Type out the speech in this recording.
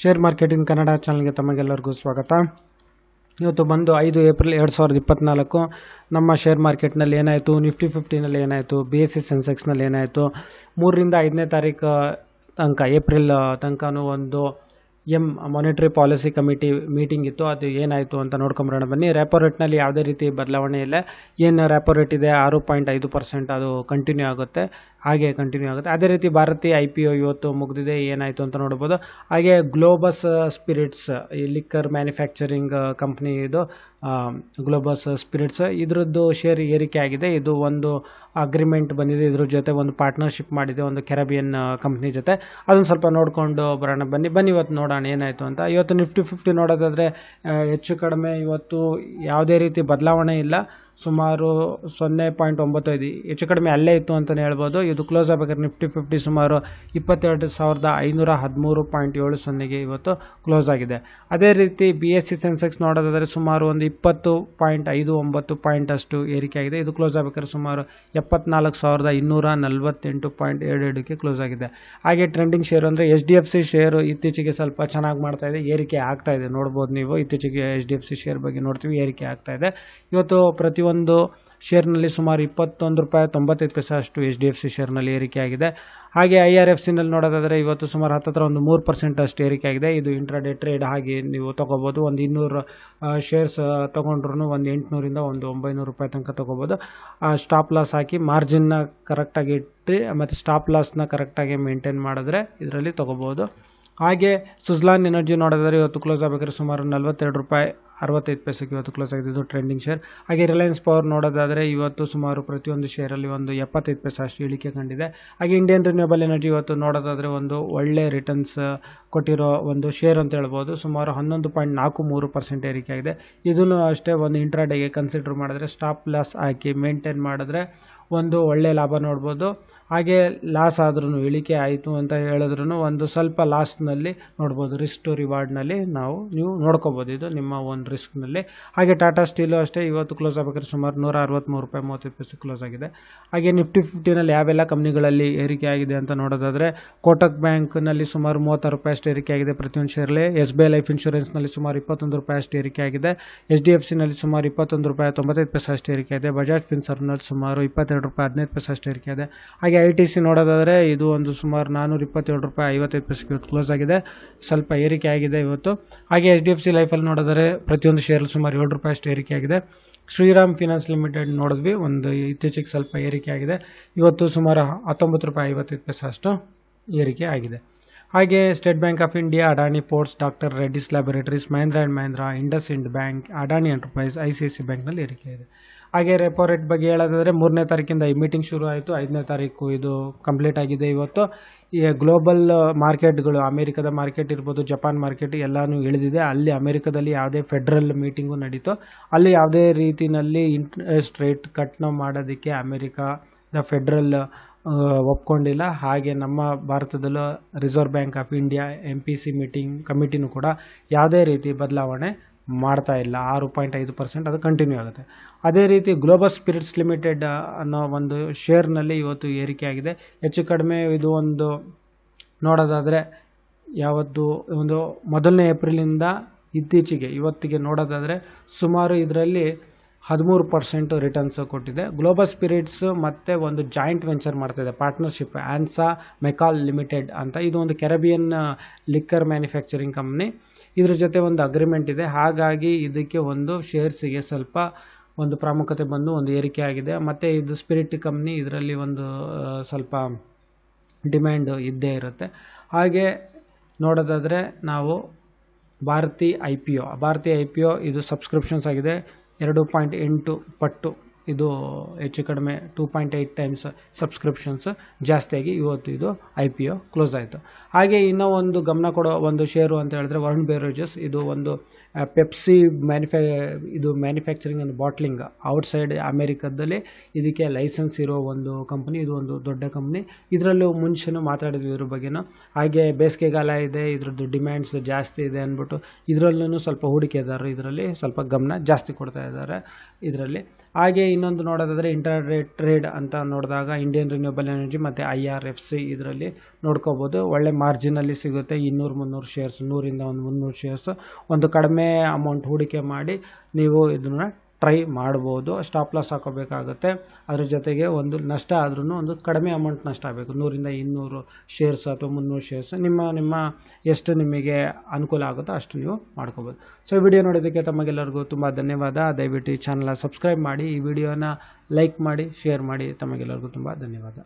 Share marketing Kannada ಚಾನಲ್ಗೆ ತಮಗೆಲ್ಲರಿಗೂ ಸ್ವಾಗತ. ಇವತ್ತು ಬಂದು ಐದು ಏಪ್ರಿಲ್ ಎರಡು ಸಾವಿರದ ಇಪ್ಪತ್ತ್ನಾಲ್ಕು ನಮ್ಮ ಶೇರ್ ಮಾರ್ಕೆಟ್ನಲ್ಲಿ ಏನಾಯಿತು? ನಿಫ್ಟಿ ಫಿಫ್ಟಿನಲ್ಲಿ ಏನಾಯಿತು? ಬಿ ಎಸ್ ಸಿ ಸೆನ್ಸೆಕ್ಸ್ನಲ್ಲಿ ಏನಾಯಿತು? ಮೂರರಿಂದ ಐದನೇ ತಾರೀಕು ತನಕ, ಏಪ್ರಿಲ್ ತನಕನೂ ಒಂದು M monetary policy committee meeting ಇತ್ತು, ಅದು ಏನಾಯಿತು ಅಂತ ನೋಡ್ಕೊಂಬರೋಣ ಬನ್ನಿ. ರ್ಯಾಪೋ ರೇಟ್ನಲ್ಲಿ ಯಾವುದೇ ರೀತಿ ಬದಲಾವಣೆ ಇಲ್ಲ. ಏನು ರ್ಯಾಪೋ ರೇಟ್ ಇದೆ? ಆರು ಪಾಯಿಂಟ್ ಐದು ಪರ್ಸೆಂಟ್ ಅದು ಕಂಟಿನ್ಯೂ ಆಗುತ್ತೆ. ಹಾಗೆ ಕಂಟಿನ್ಯೂ ಆಗುತ್ತೆ. ಅದೇ ರೀತಿ ಭಾರತೀಯ ಐ ಪಿ ಒ ಇವತ್ತು ಮುಗಿದಿದೆ, ಏನಾಯಿತು ಅಂತ ನೋಡ್ಬೋದು. ಹಾಗೆ ಗ್ಲೋಬಸ್ ಸ್ಪಿರಿಟ್ಸ್ ಈ ಲಿಕ್ಕರ್ ಮ್ಯಾನುಫ್ಯಾಕ್ಚರಿಂಗ್ ಕಂಪ್ನಿ ಇದು ಗ್ಲೋಬಸ್ ಸ್ಪಿರಿಟ್ಸ್ ಇದರದ್ದು ಶೇರ್ ಏರಿಕೆ ಆಗಿದೆ. ಇದು ಒಂದು ಅಗ್ರಿಮೆಂಟ್ ಬಂದಿದೆ. ಇದ್ರ ಜೊತೆ ಒಂದು ಪಾರ್ಟ್ನರ್ಶಿಪ್ ಮಾಡಿದೆ, ಒಂದು ಕೆರಬಿಯನ್ ಕಂಪ್ನಿ ಜೊತೆ. ಅದನ್ನು ಸ್ವಲ್ಪ ನೋಡಿಕೊಂಡು ಬರೋಣ. ಬನ್ನಿ ಬನ್ನಿ ಇವತ್ತು ನೋಡೋಣ ಏನಾಯಿತು ಅಂತ. ಇವತ್ತು ನಿಫ್ಟಿ ಫಿಫ್ಟಿ ನೋಡೋದಾದರೆ ಹೆಚ್ಚು ಕಡಿಮೆ ಇವತ್ತು ಯಾವುದೇ ರೀತಿ ಬದಲಾವಣೆ ಇಲ್ಲ. ಸುಮಾರು ಸೊನ್ನೆ ಪಾಯಿಂಟ್ ಒಂಬತ್ತು ಐದು ಹೆಚ್ಚು ಕಡಿಮೆ ಅಲ್ಲೇ ಇತ್ತು ಅಂತಲೇ ಹೇಳ್ಬೋದು. ಇದು ಕ್ಲೋಸ್ ಆಗಬೇಕಾದ್ರೆ ನಿಫ್ಟಿ ಫಿಫ್ಟಿ ಸುಮಾರು ಇಪ್ಪತ್ತೆರಡು ಸಾವಿರದ ಐನೂರ ಹದಿಮೂರು ಪಾಯಿಂಟ್ ಏಳು ಸೊನ್ನೆಗೆ ಇವತ್ತು ಕ್ಲೋಸ್ ಆಗಿದೆ. ಅದೇ ರೀತಿ ಬಿ ಎಸ್ ಸಿ ಸೆನ್ಸೆಕ್ಸ್ ನೋಡೋದಾದರೆ ಸುಮಾರು ಒಂದು ಇಪ್ಪತ್ತು ಪಾಯಿಂಟ್ ಐದು ಒಂಬತ್ತು ಪಾಯಿಂಟ್ ಅಷ್ಟು ಏರಿಕೆ ಆಗಿದೆ ಇದು ಕ್ಲೋಸ್ ಆಗಬೇಕಾದ್ರೆ ಸುಮಾರು ಎಪ್ಪತ್ನಾಲ್ಕು ಸಾವಿರದ ಇನ್ನೂರ ನಲವತ್ತೆಂಟು ಪಾಯಿಂಟ್ ಎರಡು ಎರಡಕ್ಕೆ ಕ್ಲೋಸ್ ಆಗಿದೆ. ಹಾಗೆ ಟ್ರೆಂಡಿಂಗ್ ಶೇರು ಅಂದರೆ H D F C share ಇತ್ತೀಚೆಗೆ ಸ್ವಲ್ಪ ಚೆನ್ನಾಗಿ ಮಾಡ್ತಾ ಇದೆ. ಏರಿಕೆ ಆಗ್ತಾ ಇದೆ. ನೋಡ್ಬೋದು ನೀವು. ಇತ್ತೀಚೆಗೆ H D F C share ಬಗ್ಗೆ ನೋಡ್ತೀವಿ. ಏರಿಕೆ ಆಗ್ತಾ ಇದೆ. ಇವತ್ತು ಪ್ರತಿಯೊಂದು ಶೇರ್ನಲ್ಲಿ ಸುಮಾರು ಇಪ್ಪತ್ತೊಂದು ರೂಪಾಯಿ ತೊಂಬತ್ತೈದು ಪೈಸೆ ಅಷ್ಟು ಎಚ್ ಡಿ ಎಫ್ ಸಿ ಶೇರ್ನಲ್ಲಿ ಏರಿಕೆ ಆಗಿದೆ ಹಾಗೆ ಐ ಆರ್ ಎಫ್ ಸಿನಲ್ಲಿ ನೋಡೋದಾದರೆ ಇವತ್ತು ಸುಮಾರು ಹತ್ತತ್ರ ಒಂದು ಮೂರು ಪರ್ಸೆಂಟ್ ಅಷ್ಟು ಏರಿಕೆ ಆಗಿದೆ ಇದು ಇಂಟ್ರಾಡೇ ಟ್ರೇಡ್ ಹಾಗೆ ನೀವು ತೊಗೋಬೋದು. ಒಂದು ಇನ್ನೂರು ಶೇರ್ಸ್ ತೊಗೊಂಡ್ರು ಒಂದು ಎಂಟುನೂರಿಂದ ಒಂದು ಒಂಬೈನೂರು ರೂಪಾಯಿ ತನಕ ತೊಗೋಬೋದು. ಸ್ಟಾಪ್ ಲಾಸ್ ಹಾಕಿ ಮಾರ್ಜಿನ್ನ ಕರೆಕ್ಟಾಗಿ ಇಟ್ಟು, ಮತ್ತು ಸ್ಟಾಪ್ ಲಾಸ್ನ ಕರೆಕ್ಟಾಗಿ ಮೇಂಟೈನ್ ಮಾಡಿದ್ರೆ ಇದರಲ್ಲಿ ತೊಗೋಬೋದು. ಹಾಗೆ ಸುಜ್ಲಾನ್ ಎನರ್ಜಿ ನೋಡಿದ್ರೆ ಇವತ್ತು ಕ್ಲೋಸ್ ಆಗಬೇಕಾದ್ರೆ ಸುಮಾರು ನಲ್ವತ್ತೆರಡು ರೂಪಾಯಿ ಅರವತ್ತೈದು ಪೈಸೆಗೆ ಇವತ್ತು ಕ್ಲೋಸ್ ಆಗಿದೆ ಇದು ಟ್ರೆಂಡಿಂಗ್ ಶೇರ್ ಹಾಗೆ ರಿಲಯನ್ಸ್ ಪವರ್ ನೋಡೋದಾದರೆ ಇವತ್ತು ಸುಮಾರು ಪ್ರತಿಯೊಂದು ಶೇರಲ್ಲಿ ಒಂದು ಎಪ್ಪತ್ತೈದು ಪೈಸೆ ಅಷ್ಟು ಇಳಿಕೆ ಕಂಡಿದೆ. ಹಾಗೆ ಇಂಡಿಯನ್ ರಿನ್ಯೂಬಲ್ ಎನರ್ಜಿ ಇವತ್ತು ನೋಡೋದಾದರೆ ಒಂದು ಒಳ್ಳೆ ರಿಟರ್ನ್ಸ್ ಕೊಟ್ಟಿರೋ ಒಂದು ಶೇರ್ ಅಂತ ಹೇಳ್ಬೋದು. ಸುಮಾರು ಹನ್ನೊಂದು ಪಾಯಿಂಟ್ ನಾಲ್ಕು ಮೂರು ಪರ್ಸೆಂಟ್ ಏರಿಕೆ ಆಗಿದೆ. ಇದನ್ನು ಅಷ್ಟೇ ಒಂದು ಇಂಟ್ರಾಡೇಗೆ ಕನ್ಸಿಡರ್ ಮಾಡಿದ್ರೆ ಸ್ಟಾಪ್ ಲಾಸ್ ಹಾಕಿ ಮೇಂಟೈನ್ ಮಾಡಿದ್ರೆ ಒಂದು ಒಳ್ಳೆ ಲಾಭ ನೋಡ್ಬೋದು. ಹಾಗೆ ಲಾಸ್ ಆದ್ರೂ ಇಳಿಕೆ ಆಯಿತು ಅಂತ ಹೇಳಿದ್ರು ಒಂದು ಸ್ವಲ್ಪ ಲಾಸ್ನಲ್ಲಿ ನೋಡ್ಬೋದು. ರಿಸ್ಕ್ ಟು ರಿವಾರ್ಡ್ನಲ್ಲಿ ನಾವು, ನೀವು ನೋಡ್ಕೋಬೋದು. ಇದು ನಿಮ್ಮ ಒಂದು ರಿಸ್ಕ್ನಲ್ಲಿ ಹಾಗೆ ಟಾಟಾ ಸ್ಟೀಲು ಅಷ್ಟೇ ಇವತ್ತು ಕ್ಲೋಸ್ ಆಗಬೇಕಾದ್ರೆ ಸುಮಾರು ನೂರ ಅರವತ್ತ್ಮೂರು ರೂಪಾಯಿ ಮೂವತ್ತೈದು ಪೈಸೆ ಕ್ಲೋಸ್ ಆಗಿದೆ. ಹಾಗೆ ನಿಫ್ಟಿ ಫಿಫ್ಟಿನಲ್ಲಿ ಯಾವೆಲ್ಲ ಕಂಪ್ನಿಗಳಲ್ಲಿ ಏರಿಕೆ ಆಗಿದೆ ಅಂತ ನೋಡೋದಾದರೆ ಕೋಟಕ್ ಬ್ಯಾಂಕ್ನಲ್ಲಿ ಸುಮಾರು ಮೂವತ್ತಾರು ರೂಪಾಯಿ ಅಷ್ಟು ಏರಿಕೆ ಆಗಿದೆ ಪ್ರತಿಯೊಂದು ಶೇರ್ಲಿ ಎಸ್ ಬಿ ಐ ಲೈಫ್ ಇನ್ಶೂರೆನ್ಸ್ನಲ್ಲಿ ಸುಮಾರು ಇಪ್ಪತ್ತೊಂದು ರೂಪಾಯಿ ಅಷ್ಟು ಏರಿಕೆ ಆಗಿದೆ. ಎಚ್ ಡಿ ಎಫ್ ಸಿನಲ್ಲಿ ಸುಮಾರು ಇಪ್ಪತ್ತೊಂದು ರೂಪಾಯಿ ತೊಂಬತ್ತೈದು ಪೈಸೆ ಅಷ್ಟು ಏರಿಕೆ ಇದೆ ಬಜಾಜ್ ಫಿನ್ಸರ್ನಲ್ಲಿ ಸುಮಾರು ಇಪ್ಪತ್ತೆರಡು ರೂಪಾಯಿ, ಹದಿನೈದು ಪೈಸೆ ಅಷ್ಟು ಏರಿಕೆ ಇದೆ. ಹಾಗೆ ಐ ಟಿ ಸಿ ನೋಡೋದಾದರೆ ಇದು ಒಂದು ಸುಮಾರು ನಾನ್ನೂರ ಇಪ್ಪತ್ತೇಳು ರೂಪಾಯಿ ಐವತ್ತೈದು ಪೈಸೆಗೆ ಇವತ್ತು ಕ್ಲೋಸ್ ಆಗಿದೆ. ಸ್ವಲ್ಪ ಏರಿಕೆ ಆಗಿದೆ ಇವತ್ತು. ಹಾಗೆ ಎಚ್ ಡಿ ಎಫ್ ಸಿ ಲೈಫಲ್ಲಿ ನೋಡಿದರೆ ಪ್ರತಿಯೊಂದು ಶೇರ್ ಸುಮಾರು ಏಳು ರೂಪಾಯಿ ಅಷ್ಟು ಏರಿಕೆ ಆಗಿದೆ. ಶ್ರೀರಾಮ್ ಫಿನಾನ್ಸ್ ಲಿಮಿಟೆಡ್ ನೋಡಿದ್ವಿ, ಒಂದು ಇತ್ತೀಚೆಗೆ ಸ್ವಲ್ಪ ಏರಿಕೆ ಆಗಿದೆ. ಇವತ್ತು ಸುಮಾರು ಹತ್ತೊಂಬತ್ತು ರೂಪಾಯಿ ಐವತ್ತೈದು ಪೈಸೆ ಅಷ್ಟು ಏರಿಕೆ ಆಗಿದೆ. ಹಾಗೆ State Bank of India Adani Ports doctor Reddy's laboratories Mahindra and Mahindra IndusInd bank Adani enterprise I C I C ಬ್ಯಾಂಕ್ನಲ್ಲಿ ಏರಿಕೆ ಇದೆ. ಹಾಗೆ ರೆಪೋ ರೇಟ್ ಬಗ್ಗೆ ಹೇಳೋದಾದರೆ ಮೂರನೇ ತಾರೀಕಿಂದ ಈ ಮೀಟಿಂಗ್ ಶುರು ಆಯಿತು. ಐದನೇ ತಾರೀಕು ಇದು ಕಂಪ್ಲೀಟ್ ಆಗಿದೆ ಇವತ್ತು. ಈ ಗ್ಲೋಬಲ್ ಮಾರ್ಕೆಟ್ಗಳು ಅಮೇರಿಕದ ಮಾರ್ಕೆಟ್ ಇರ್ಬೋದು ಜಪಾನ್ ಮಾರ್ಕೆಟ್ ಎಲ್ಲನೂ ಇಳಿದಿದೆ. ಅಲ್ಲಿ ಅಮೇರಿಕದಲ್ಲಿ ಯಾವುದೇ ಫೆಡ್ರಲ್ ಮೀಟಿಂಗು ನಡೀತು. ಅಲ್ಲಿ ಯಾವುದೇ ರೀತಿಯಲ್ಲಿ ಇಂಟ್ರೆಸ್ಟ್ ರೇಟ್ ಕಟ್ನ ಮಾಡೋದಕ್ಕೆ ಫೆಡ್ರಲ್ ಒಪ್ಕೊಂಡಿಲ್ಲ. ಹಾಗೆ ನಮ್ಮ ಭಾರತದಲ್ಲೂ Reserve Bank of India M P C meeting ಕಮಿಟಿನೂ ಕೂಡ ಯಾವುದೇ ರೀತಿ ಬದಲಾವಣೆ ಮಾಡ್ತಾ ಇಲ್ಲ. ಆರು ಪಾಯಿಂಟ್ ಐದು ಪರ್ಸೆಂಟ್ ಅದು ಕಂಟಿನ್ಯೂ ಆಗುತ್ತೆ. ಅದೇ ರೀತಿ ಗ್ಲೋಬಲ್ ಸ್ಪಿರಿಟ್ಸ್ ಲಿಮಿಟೆಡ್ ಅನ್ನೋ ಒಂದು ಶೇರ್ನಲ್ಲಿ ಇವತ್ತು ಏರಿಕೆಯಾಗಿದೆ ಹೆಚ್ಚು ಕಡಿಮೆ ಇದು ಒಂದು ನೋಡೋದಾದರೆ ಯಾವತ್ತು ಒಂದು ಮೊದಲನೇ ಏಪ್ರಿಲಿಂದ ಇತ್ತೀಚೆಗೆ, ಇವತ್ತಿಗೆ ನೋಡೋದಾದರೆ ಸುಮಾರು ಇದರಲ್ಲಿ ಹದಿಮೂರು ಪರ್ಸೆಂಟ್ ರಿಟರ್ನ್ಸ್ ಕೊಟ್ಟಿದೆ. ಗ್ಲೋಬಲ್ ಸ್ಪಿರಿಟ್ಸ್ ಮತ್ತು ಒಂದು ಜಾಯಿಂಟ್ ವೆಂಚರ್ ಮಾಡ್ತಾಯಿದೆ ಪಾರ್ಟ್ನರ್ಶಿಪ್ ಆನ್ಸಾ ಮೆಕಾಲ್ ಲಿಮಿಟೆಡ್ ಅಂತ. ಇದು ಒಂದು ಕೆರಬಿಯನ್ ಲಿಕ್ಕರ್ ಮ್ಯಾನುಫ್ಯಾಕ್ಚರಿಂಗ್ ಕಂಪ್ನಿ ಇದ್ರ ಜೊತೆ ಒಂದು ಅಗ್ರಿಮೆಂಟ್ ಇದೆ. ಹಾಗಾಗಿ ಇದಕ್ಕೆ ಒಂದು ಶೇರ್ಸಿಗೆ ಸ್ವಲ್ಪ ಒಂದು ಪ್ರಾಮುಖ್ಯತೆ ಬಂದು ಒಂದು ಏರಿಕೆ ಆಗಿದೆ. ಮತ್ತು ಇದು ಸ್ಪಿರಿಟ್ ಕಂಪ್ನಿ ಇದರಲ್ಲಿ ಒಂದು ಸ್ವಲ್ಪ ಡಿಮ್ಯಾಂಡ್ ಇದ್ದೇ ಇರುತ್ತೆ. ಹಾಗೆ ನೋಡೋದಾದರೆ ನಾವು Bharati I P O Bharati I P O ಇದು ಸಬ್ಸ್ಕ್ರಿಪ್ಷನ್ಸ್ ಆಗಿದೆ. ಎರಡು ಪಾಯಿಂಟ್ ಎಂಟು ಪಟ್ಟು ಇದು ಹೆಚ್ಚು ಕಡಿಮೆ two point eight times subscriptions ಜಾಸ್ತಿಯಾಗಿ ಇವತ್ತು ಇದು ಐ ಪಿ ಒ ಕ್ಲೋಸ್ ಆಯಿತು. ಹಾಗೆ ಇನ್ನೂ ಒಂದು ಗಮನ ಕೊಡೋ ಒಂದು ಶೇರು ಅಂತ ಹೇಳಿದ್ರೆ ವರುಣ್ ಬೇರೋಜಸ್ ಇದು ಒಂದು ಪೆಪ್ಸಿ ಮ್ಯಾನುಫ್ಯಾ ಇದು ಮ್ಯಾನುಫ್ಯಾಕ್ಚರಿಂಗ್ ಆ್ಯಂಡ್ ಬಾಟ್ಲಿಂಗ್ ಔಟ್ಸೈಡ್ ಅಮೇರಿಕದಲ್ಲಿ ಇದಕ್ಕೆ ಲೈಸೆನ್ಸ್ ಇರೋ ಒಂದು ಕಂಪ್ನಿ ಇದು ಒಂದು ದೊಡ್ಡ ಕಂಪ್ನಿ ಇದರಲ್ಲೂ ಮುಂಚೆನೂ ಮಾತಾಡಿದ್ವಿ ಇದ್ರ ಬಗ್ಗೆನೂ. ಹಾಗೆ ಬೇಸಿಗೆಗಾಲ ಇದೆ, ಇದರದ್ದು ಡಿಮ್ಯಾಂಡ್ಸ್ ಜಾಸ್ತಿ ಇದೆ ಅಂದ್ಬಿಟ್ಟು ಇದರಲ್ಲೂ ಸ್ವಲ್ಪ ಹೂಡಿಕೆದಾರರು ಇದರಲ್ಲಿ ಸ್ವಲ್ಪ ಗಮನ ಜಾಸ್ತಿ ಕೊಡ್ತಾ ಇದ್ದಾರೆ ಇದರಲ್ಲಿ. ಹಾಗೆ ಇನ್ನೊಂದು ನೋಡೋದಾದರೆ ಇಂಟರ್ರೇಟ್ ಟ್ರೇಡ್ ಅಂತ ನೋಡಿದಾಗ ಇಂಡಿಯನ್ ರಿನ್ಯೂಬಲ್ ಎನರ್ಜಿ ಮತ್ತು ಐ ಆರ್ ಎಫ್ ಸಿ ಇದರಲ್ಲಿ ನೋಡ್ಕೋಬೋದು. ಒಳ್ಳೆ ಮಾರ್ಜಿನಲ್ಲಿ ಸಿಗುತ್ತೆ. ಇನ್ನೂರು ಮುನ್ನೂರು ಶೇರ್ಸ್ ನೂರಿಂದ ಒಂದು ಮುನ್ನೂರು ಶೇರ್ಸ್ ಒಂದು ಕಡಿಮೆ ಅಮೌಂಟ್ ಹೂಡಿಕೆ ಮಾಡಿ ನೀವು ಇದನ್ನು ಟ್ರೈ ಮಾಡ್ಬೋದು ಸ್ಟಾಪ್ ಲಾಸ್ ಹಾಕೋಬೇಕಾಗುತ್ತೆ. ಅದ್ರ ಜೊತೆಗೆ ಒಂದು ನಷ್ಟ ಆದ್ರೂ ಒಂದು ಕಡಿಮೆ ಅಮೌಂಟ್ ನಷ್ಟ ಆಗಬೇಕು. ನೂರಿಂದ ಇನ್ನೂರು ಶೇರ್ಸ್ ಅಥವಾ ಮುನ್ನೂರು ಶೇರ್ಸ್ ನಿಮ್ಮ ನಿಮ್ಮ ಎಷ್ಟು ನಿಮಗೆ ಅನುಕೂಲ ಆಗುತ್ತೋ ಅಷ್ಟು ನೀವು ಮಾಡ್ಕೋಬೋದು. ಸೊ ವಿಡಿಯೋ ನೋಡೋದಕ್ಕೆ ತಮಗೆಲ್ಲರಿಗೂ ತುಂಬ ಧನ್ಯವಾದ. ದಯವಿಟ್ಟು ಈ ಚಾನಲ್ನ ಸಬ್ಸ್ಕ್ರೈಬ್ ಮಾಡಿ, ಈ ವಿಡಿಯೋನ ಲೈಕ್ ಮಾಡಿ ಶೇರ್ ಮಾಡಿ. ತಮಗೆಲ್ಲರಿಗೂ ತುಂಬ ಧನ್ಯವಾದ.